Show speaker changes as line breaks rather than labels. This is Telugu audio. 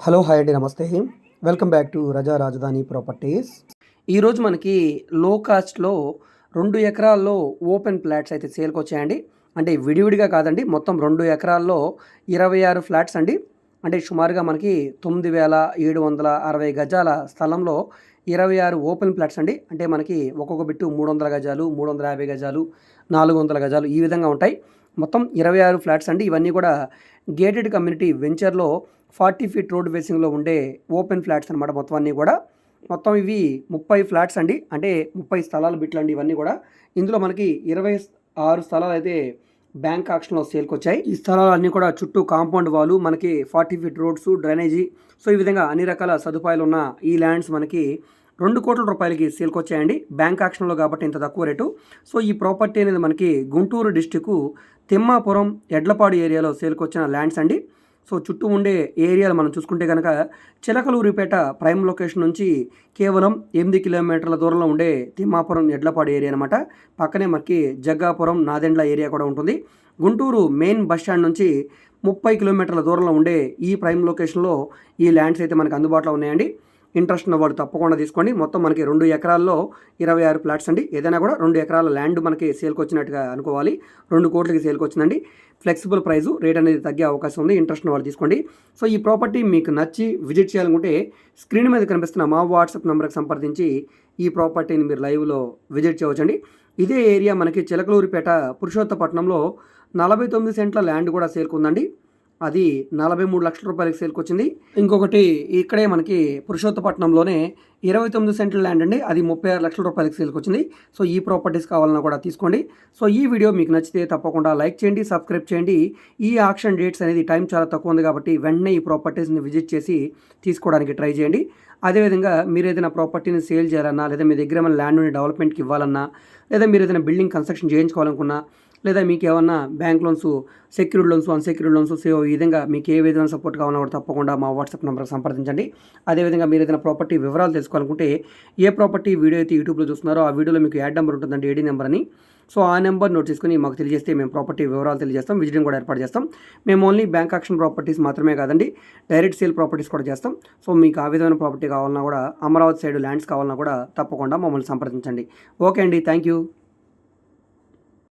హలో హాయ్ అండి నమస్తే. వెల్కమ్ బ్యాక్ టు రజా రాజధాని ప్రాపర్టీస్. ఈరోజు మనకి లో కాస్ట్లో రెండు ఎకరాల్లో ఓపెన్ ఫ్లాట్స్ అయితే సేల్కి వచ్చాయండి. అంటే విడివిడిగా కాదండి మొత్తం రెండు ఎకరాల్లో ఇరవై ఆరు ఫ్లాట్స్ అండి. అంటే సుమారుగా మనకి తొమ్మిది వేల ఏడు వందల అరవై గజాల స్థలంలో ఇరవై ఆరు ఓపెన్ ఫ్లాట్స్ అండి. అంటే మనకి ఒక్కొక్క బిట్టు మూడు వందల గజాలు మూడు వందల యాభై గజాలు నాలుగు వందల గజాలు ఈ విధంగా ఉంటాయి. మొత్తం ఇరవై ఆరు ఫ్లాట్స్ అండి. ఇవన్నీ కూడా గేటెడ్ కమ్యూనిటీ వెంచర్లో ఫార్టీ ఫీట్ రోడ్ వేసింగ్లో ఉండే ఓపెన్ ఫ్లాట్స్ అనమాట మొత్తం అన్నీ కూడా. మొత్తం ఇవి ముప్పై ఫ్లాట్స్ అండి. అంటే ముప్పై స్థలాలు బిట్లండి ఇవన్నీ కూడా. ఇందులో మనకి ఇరవై ఆరు స్థలాలు అయితే బ్యాంక్ ఆక్షన్లో సేల్కి వచ్చాయి ఈ స్థలాలు అన్నీ కూడా చుట్టూ కాంపౌండ్ వాళ్ళు మనకి forty feet roads drainage. So ఈ విధంగా అన్ని రకాల సదుపాయాలు ఉన్న ఈ ల్యాండ్స్ మనకి రెండు కోట్ల రూపాయలకి సేల్కి వచ్చాయండి బ్యాంక్ ఆక్షన్లో కాబట్టి ఇంత తక్కువ రేటు. సో ఈ ప్రాపర్టీ అనేది మనకి గుంటూరు డిస్టిక్ తిమ్మాపురం ఎడ్లపాడు ఏరియాలో సేల్కి వచ్చిన ల్యాండ్స్ అండి. సో చుట్టూ ఉండే ఏరియాలు మనం చూసుకుంటే కనుక చిలకలూరిపేట ప్రైమ్ లొకేషన్ నుంచి కేవలం ఎనిమిది కిలోమీటర్ల దూరంలో ఉండే తిమ్మాపురం ఎడ్లపాడు ఏరియా అనమాట పక్కనే మనకి జగ్గాపురం నాదెండ్ల ఏరియా కూడా ఉంటుంది. గుంటూరు మెయిన్ బస్ స్టాండ్ నుంచి ముప్పై కిలోమీటర్ల దూరంలో ఉండే ఈ ప్రైమ్ లొకేషన్లో ఈ ల్యాండ్స్ అయితే మనకు అందుబాటులో ఉన్నాయండి. ఇంట్రెస్ట్ ఉన్న వాళ్ళు తప్పకుండా తీసుకోండి మొత్తం మనకి రెండు ఎకరాల్లో ఇరవై ఆరు ఫ్లాట్స్ అండి. ఏదైనా కూడా రెండు ఎకరాల ల్యాండ్ మనకి సేల్కి వచ్చినట్టుగా అనుకోవాలి. రెండు కోట్లకి సేల్కి వచ్చిందండి. ఫ్లెక్సిబుల్ ప్రైజు రేట్ అనేది తగ్గే అవకాశం ఉంది. ఇంట్రెస్ట్ ఉన్న వాళ్ళు తీసుకోండి. సో ఈ ప్రాపర్టీ మీకు నచ్చి విజిట్ చేయాలనుకుంటే స్క్రీన్ మీద కనిపిస్తున్న మా వాట్సాప్ నెంబర్కి సంప్రదించి ఈ ప్రాపర్టీని మీరు లైవ్లో విజిట్ చేయవచ్చండి. ఇదే ఏరియా మనకి చిలకలూరిపేట పురుషోత్తపట్నంలో నలభై తొమ్మిది సెంట్ల ల్యాండ్ కూడా సేల్కుందండి అది నలభై మూడు లక్షల రూపాయలకి సేల్కి వచ్చింది. ఇంకొకటి ఇక్కడే మనకి పురుషోత్తపట్నంలోనే ఇరవై తొమ్మిది సెంట్ల ల్యాండ్ అండి. అది ముప్పై ఆరు లక్షల రూపాయలకి సేల్కి వచ్చింది. సో ఈ ప్రాపర్టీస్ కావాలన్నా కూడా తీసుకోండి. సో ఈ వీడియో మీకు నచ్చితే తప్పకుండా లైక్ చేయండి సబ్స్క్రైబ్ చేయండి. ఈ ఆక్షన్ డేట్స్ అనేది టైం చాలా తక్కువ ఉంది కాబట్టి వెంటనే ఈ ప్రాపర్టీస్ని విజిట్ చేసి తీసుకోవడానికి ట్రై చేయండి. అదేవిధంగా మీరు ఏదైనా ప్రాపర్టీని సేల్ చేయాలన్నా లేదా మీ దగ్గర ఏమైనా ల్యాండ్ని డెవలప్మెంట్కి ఇవ్వాలన్నా లేదా మీరు ఏదైనా బిల్డింగ్ కన్స్ట్రక్షన్ చేయించుకోవాలనుకున్నా లేదా మీకు ఏమన్నా bank loans secured loans unsecured loans save ఈ విధంగా మీకు ఏ విధంగా సపోర్ట్ కావాలన్నా కూడా తప్పకుండా మా వాట్సాప్ నెంబర్కి సంప్రదించండి. అదేవిధంగా మీరు ఏదైనా ప్రాపర్టీ వివరాలు తెలుసుకోవాలనుకుంటే ఏ ప్రాపర్టీ వీడియో అయితే యూట్యూబ్లో చూస్తున్నారో ఆ వీడియోలో మీకు యాడ్ నెంబర్ ఉంటుందండి ఏడీ నెంబర్ అని. సో ఆ నెంబర్ నోట్ చేసుకుని మాకు తెలియజేస్తే మేము ప్రాపర్టీ వివరాలు తెలియజేస్తాం విజిటింగ్ కూడా ఏర్పాటు చేస్తాం. మేము ఓన్లీ బ్యాంక్ ఆక్షన్ ప్రాపర్టీస్ మాత్రమే కాదండి డైరెక్ట్ సేల్ ప్రాపర్టీస్ కూడా చేస్తాం. సో మీకు ఆ విధమైన ప్రాపర్టీ కావాలన్నా కూడా అమరావతి సైడ్ ల్యాండ్స్ కావాలన్నా కూడా తప్పకుండా మమ్మల్ని సంప్రదించండి. ఓకే అండి థ్యాంక్ యూ.